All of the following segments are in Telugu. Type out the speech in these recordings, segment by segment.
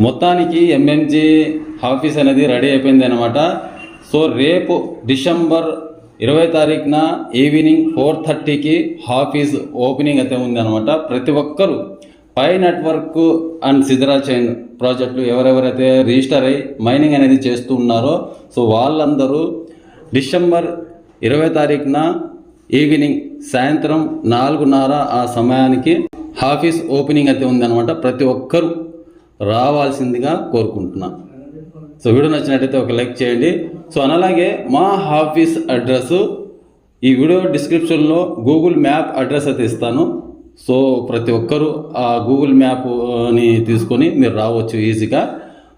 మొత్తానికి ఎంఎంజీ ఆఫీస్ అనేది రెడీ అయిపోయింది అనమాట సో రేపు డిసెంబర్ ఇరవై తారీఖున ఈవినింగ్ ఫోర్ థర్టీకి ఆఫీస్ ఓపెనింగ్ అయితే ఉంది అనమాట ప్రతి ఒక్కరూ పై నెట్వర్క్ అండ్ సిద్ధరా చైన్ ప్రాజెక్టులు ఎవరెవరైతే రిజిస్టర్ అయ్యి మైనింగ్ అనేది చేస్తూ ఉన్నారో సో వాళ్ళందరూ డిసెంబర్ ఇరవై తారీఖున ఈవినింగ్ సాయంత్రం నాలుగున్నర ఆ సమయానికి ఆఫీస్ ఓపెనింగ్ అయితే ఉందన్నమాట ప్రతి ఒక్కరూ రావాల్సిందిగా కోరుకుంటున్నా. సో వీడియో నచ్చినట్టయితే ఒక లైక్ చేయండి. సో అలాగే మా ఆఫీస్ అడ్రస్ ఈ వీడియో డిస్క్రిప్షన్లో గూగుల్ మ్యాప్ అడ్రస్ అయితే ఇస్తాను. సో ప్రతి ఒక్కరూ ఆ గూగుల్ మ్యాప్ని తీసుకొని మీరు రావచ్చు ఈజీగా.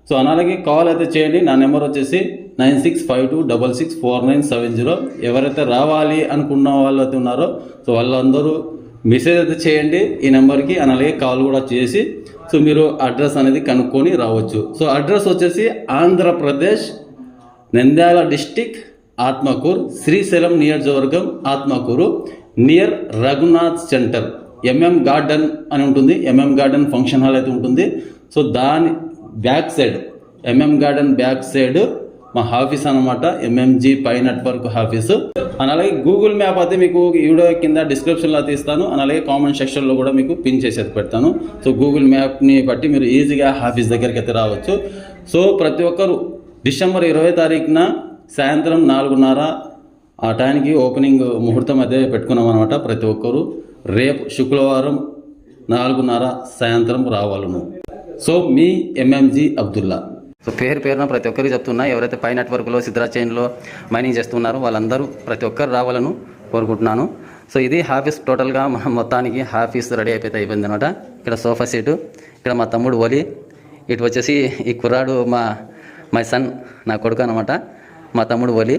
సో అలాగే కాల్ అయితే చేయండి. నా నెంబర్ వచ్చేసి nine six five two double six four nine seven zero. ఎవరైతే రావాలి అనుకున్న వాళ్ళు అయితే ఉన్నారో సో వాళ్ళందరూ మెసేజ్ అయితే చేయండి ఈ నెంబర్కి. అలాగే కాల్ కూడా చేసి సో మీరు అడ్రస్ అనేది కనుక్కొని రావచ్చు. సో అడ్రస్ వచ్చేసి ఆంధ్రప్రదేశ్ నంద్యాల డిస్టిక్ ఆత్మకూరు శ్రీశైలం నియోజకవర్గం Atmakur near Raghunath centre. MM garden అని ఉంటుంది. ఎంఎం గార్డెన్ ఫంక్షన్ హాల్ అయితే ఉంటుంది. సో దాని back side MM garden back side మా ఆఫీస్ అనమాట ఎంఎంజీ పై నెట్వర్క్ ఆఫీసు అలాగే గూగుల్ మ్యాప్ అయితే మీకు వీడియో కింద డిస్క్రిప్షన్లో తీస్తాను అలాగే కామెంట్ సెక్షన్లో కూడా మీకు పిన్ చేసేది పెడతాను. సో గూగుల్ మ్యాప్ని బట్టి మీరు ఈజీగా ఆఫీస్ దగ్గరికి అయితే రావచ్చు. సో ప్రతి ఒక్కరు డిసెంబర్ ఇరవై తారీఖున సాయంత్రం నాలుగున్నర ఆ టైంకి ఓపెనింగ్ ముహూర్తం అయితే పెట్టుకున్నాం అనమాట ప్రతి ఒక్కరు. రేపు శుక్రవారం నాలుగున్నర సాయంత్రం రావాలను. సో మీ ఎంఎంజీ అబ్దుల్లా సో పేరు పేరున ప్రతి ఒక్కరికి చెప్తున్నా ఎవరైతే పై నెట్వర్క్లో సిద్రా చైన్లో మైనింగ్ చేస్తున్నారో వాళ్ళందరూ ప్రతి ఒక్కరు రావాలను కోరుకుంటున్నాను. సో ఇది హాఫీస్ టోటల్గా మనం మొత్తానికి హాఫీస్ రెడీ అయిపోతే అయిపోయింది అనమాట ఇక్కడ సోఫా సీటు ఇక్కడ మా తమ్ముడు ఒలి ఇటు వచ్చేసి ఈ కుర్రాడు మా మై సన్ నా కొడుకు అనమాట మా తమ్ముడు ఒలి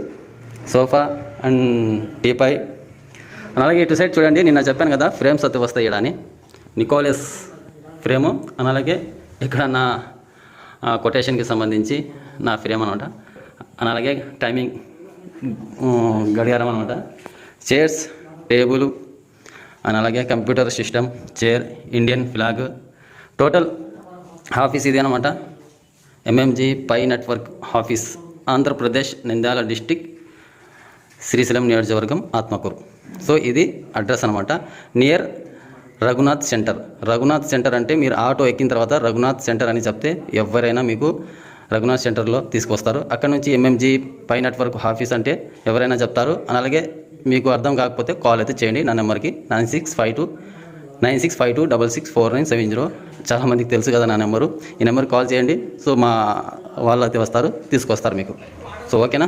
సోఫా అండ్ టీపాయ్ అలాగే ఇటు సైడ్ చూడండి నిన్న చెప్పాను కదా ఫ్రేమ్స్ అయితే వస్తాయి ఇక్కడ అని. నికోలెస్ ఫ్రేము అలాగే ఇక్కడ నా కొటేషన్కి సంబంధించి నా ఫ్రేమ్ అనమాట అలాగే టైమింగ్ గడియారం అనమాట చైర్స్ టేబుల్ అలాగే computer system chair Indian flag. Total office ఇది అనమాట MMG Pi network office Andhra Pradesh Nandyal district Srisailam నియోజకవర్గం ఆత్మకూరు. సో ఇది అడ్రస్ అనమాట near Raghunath centre. Raghunath centre అంటే మీరు ఆటో ఎక్కిన తర్వాత రఘునాథ్ సెంటర్ అని చెప్తే ఎవరైనా మీకు రఘునాథ్ సెంటర్లో తీసుకొస్తారు. అక్కడ నుంచి ఎంఎంజీ పై నెట్వర్క్ ఆఫీస్ అంటే ఎవరైనా చెప్తారు. అలాగే మీకు అర్థం కాకపోతే కాల్ అయితే చేయండి. నా నెంబర్కి nine six five two nine six five two double six four nine seven zero. చాలామందికి తెలుసు కదా నా నెంబరు. ఈ నెంబర్కి కాల్ చేయండి. సో మా వాళ్ళు అయితే వస్తారు తీసుకొస్తారు మీకు. సో ఓకేనా?